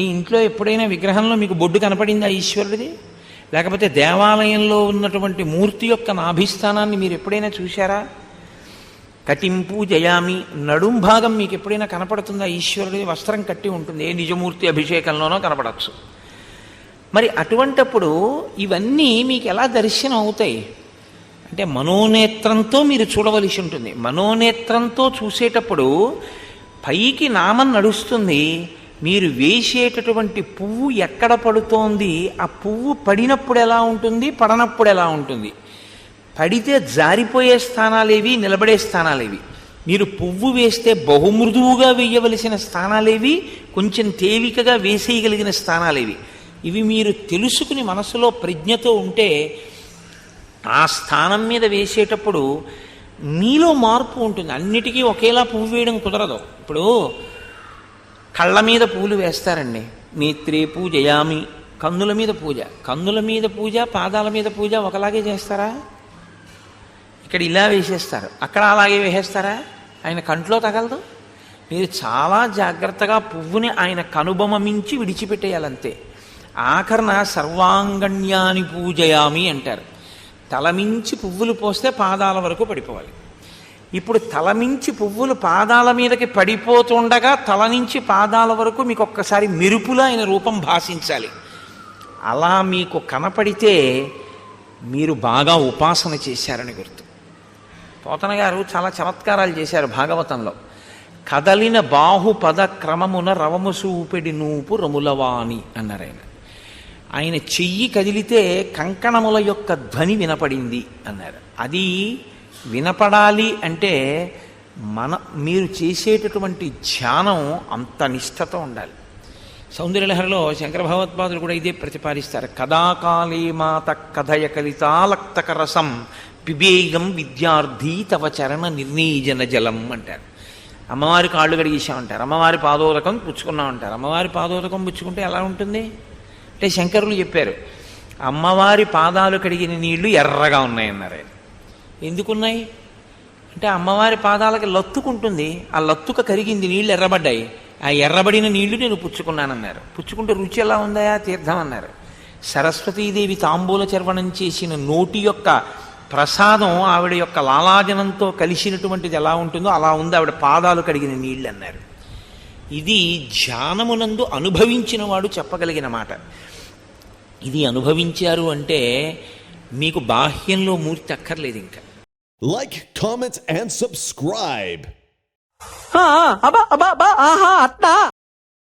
ఈ ఇంట్లో ఎప్పుడైనా విగ్రహంలో మీకు బొడ్డు కనపడిందా ఈశ్వరుడిది? లేకపోతే దేవాలయంలో ఉన్నటువంటి మూర్తి యొక్క నాభిస్థానాన్ని మీరు ఎప్పుడైనా చూశారా? కటింపు జయామి నడుం భాగం మీకు ఎప్పుడైనా కనపడుతుందా? ఈశ్వరుడి వస్త్రం కట్టి ఉంటుంది. ఏ నిజమూర్తి అభిషేకంలోనో కనపడచ్చు. మరి అటువంటప్పుడు ఇవన్నీ మీకు ఎలా దర్శనం అవుతాయి? అంటే మనోనేత్రంతో మీరు చూడవలసి ఉంటుంది. మనోనేత్రంతో చూసేటప్పుడు పైకి నామం నడుస్తుంది. మీరు వేసేటటువంటి పువ్వు ఎక్కడ పడుతోంది ఆ పువ్వు పడినప్పుడు ఎలా ఉంటుంది పడనప్పుడు ఎలా ఉంటుంది? పడితే జారిపోయే స్థానాలేవి నిలబడే స్థానాలేవి. మీరు పువ్వు వేస్తే బహుమృదువుగా వేయవలసిన స్థానాలేవి కొంచెం తేలికగా వేసేయగలిగిన స్థానాలేవి. ఇవి మీరు తెలుసుకుని మనసులో ప్రజ్ఞతో ఉంటే ఆ స్థానం మీద వేసేటప్పుడు మీలో మార్పు ఉంటుంది. అన్నిటికీ ఒకేలా పువ్వు వేయడం కుదరదు. ఇప్పుడు కళ్ళ మీద పూలు వేస్తారండి. నేత్రే పూజయామి. కన్నుల మీద పూజ. కన్నుల మీద పూజ పాదాల మీద పూజ ఒకలాగే చేస్తారా? ఇక్కడ ఇలా వేసేస్తారు. అక్కడ అలాగే వేసేస్తారా? ఆయన కంట్లో తగలదు? మీరు చాలా జాగ్రత్తగా పువ్వుని ఆయన కనుబొమ మించి విడిచిపెట్టేయాలంతే. ఆఖరణ సర్వాంగణ్యాని పూజయామి అంటారు. తలమించి పువ్వులు పోస్తే పాదాల వరకు పడిపోవాలి. ఇప్పుడు తలమించి పువ్వులు పాదాల మీదకి పడిపోతుండగా తల నుంచి పాదాల వరకు మీకు ఒక్కసారి మెరుపులా ఆయన రూపం భాషించాలి. అలా మీకు కనపడితే మీరు బాగా ఉపాసన చేశారని గుర్తు. పోతన గారు చాలా చమత్కారాలు చేశారు భాగవతంలో. కదలిన బాహుపద క్రమమున రవము సూపెడి నూపు రములవాణి అన్నారు ఆయన. ఆయన చెయ్యి కదిలితే కంకణముల యొక్క ధ్వని వినపడింది అన్నారు. అది వినపడాలి అంటే మన మీరు చేసేటటువంటి ధ్యానం అంత నిష్ఠతో ఉండాలి. సౌందర్యలహరిలో శంకర భగవత్పాదులు కూడా ఇదే ప్రతిపాదిస్తారు. కదాకాళీ మాత కథయ కలితాలక్తక రసం పిబేయం విద్యార్థి తవ చరణ నిర్నీజన జలం అంటారు. అమ్మవారి కాళ్ళు కడిగేసామంటారు అమ్మవారి పాదోదకం పుచ్చుకున్నామంటారు అమ్మవారి పాదోదకం పుచ్చుకుంటే ఎలా ఉంటుంది? అంటే శంకరులు చెప్పారు అమ్మవారి పాదాలు కడిగిన నీళ్ళు ఎర్రగా ఉన్నాయన్నారు ఎందుకున్నాయి? అంటే అమ్మవారి పాదాలకి లత్తుకుంటుంది ఆ లత్తుక కరిగింది నీళ్ళు ఎర్రబడ్డాయి. ఆ ఎర్రబడిన నీళ్ళు నేను పుచ్చుకున్నానన్నారు. పుచ్చుకుంటే రుచి ఎలా ఉందా? తీర్థం అన్నారు. సరస్వతీదేవి తాంబూల చర్వణం చేసిన నోటి యొక్క ప్రసాదం ఆవిడ యొక్క లాలాజనంతో కలిసినటువంటిది ఎలా ఉంటుందో అలా ఉంది. ఆవిడ పాదాలు కడిగిన నీళ్ళు అన్నారు ఇది ధ్యానమునందు అనుభవించిన వాడు చెప్పగలిగిన మాట. ఇది అనుభవించారు అంటే మీకు బాహ్యంలో మూర్తి అక్కర్లేదు ఇంకా Like, comment, and subscribe. ఆ, అబ్బా అబ్బా అబ్బా ఆహా అత్తా